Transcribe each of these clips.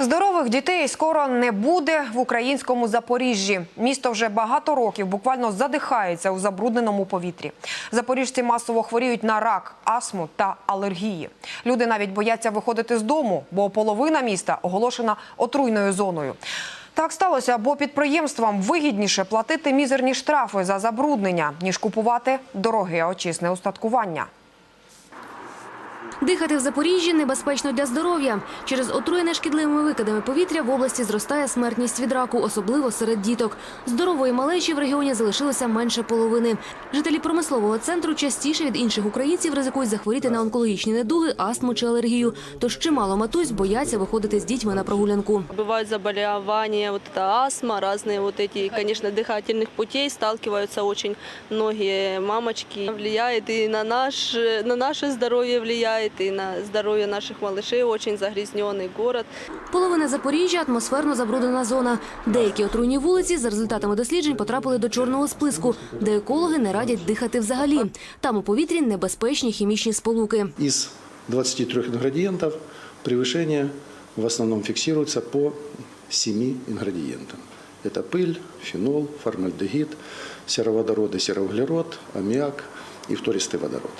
Здорових дітей скоро не буде в українському Запоріжжі. Місто вже багато років буквально задихається у забрудненому повітрі. Запоріжці масово хворіють на рак, астму та алергії. Люди навіть бояться виходити з дому, бо половина міста оголошена отруйною зоною. Так сталося, бо підприємствам вигідніше платити мізерні штрафи за забруднення, ніж купувати дороге очисне устаткування. Дихати в Запоріжжі небезпечно для здоров'я. Через отруєне шкідливими викидами повітря в області зростає смертність від раку, особливо серед діток. Здорової малечі в регіоні залишилося менше половини. Жителі промислового центру частіше від інших українців ризикують захворіти на онкологічні недуги, астму чи алергію. Тож чимало матусь бояться виходити з дітьми на прогулянку. Бывают заболевания, вот это астма, разные вот эти, конечно, дыхательных путей сталкиваются очень многие мамочки. Влияет и на, наш, на наше здоровье влияет, и на здоровье наших малышей. Очень загрязненный город. Половина Запоріжжя – атмосферно забруднена зона. Деякі отруйні вулиці за результатами досліджень потрапили до чорного списку, де екологи не радять дихати взагалі. Там у повітрі небезпечні хімічні сполуки. Из 23 ингредиентов превышение в основном фиксируется по 7 ингредиентам. Это пыль, фенол, формальдегид, сероводороды, сероуглерод, аммиак и втористый водород.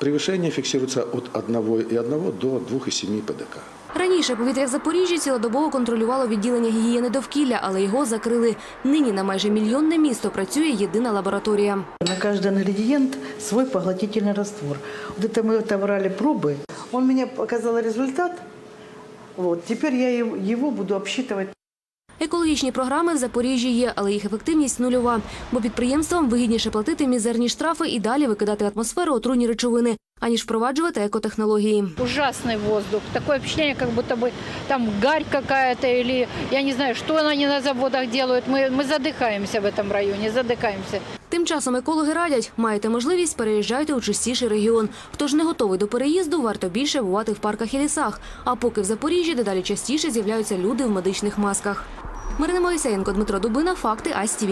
Э, Превышение фиксируется от 1,1 до 2,7 ПДК. Раніше повітря в Запоріжжі цілодобово контролювало відділення гігієни довкілля, але його закрили. Нині на майже мільйонне місто працює єдина лабораторія. На каждый ингредиент свой поглотительный раствор. Вот это мы отобрали пробы. Он мне показал результат. Вот. Теперь я его- его буду обсчитывать Екологічні програми в Запоріжжі є, але їх ефективність нульова. Бо підприємствам вигідніше платити мізерні штрафи і далі викидати в атмосферу отруйні речовини, аніж впроваджувати екотехнології. ужасный воздух. Такое впечатление, как будто бы там гарь какая-то или я не знаю, что они на заводах делают. Мы, мы задыхаемся в этом районе, задыхаемся. Тим часом екологи радять, маєте можливість переїжджайте у чистіший регіон. Хто ж не готовий до переїзду, варто більше бувати в парках і лісах. А поки в Запоріжжі дедалі частіше з'являються люди в медичних масках. Марина Моїсеєнко, Дмитро Дубина, Факти АСТВ.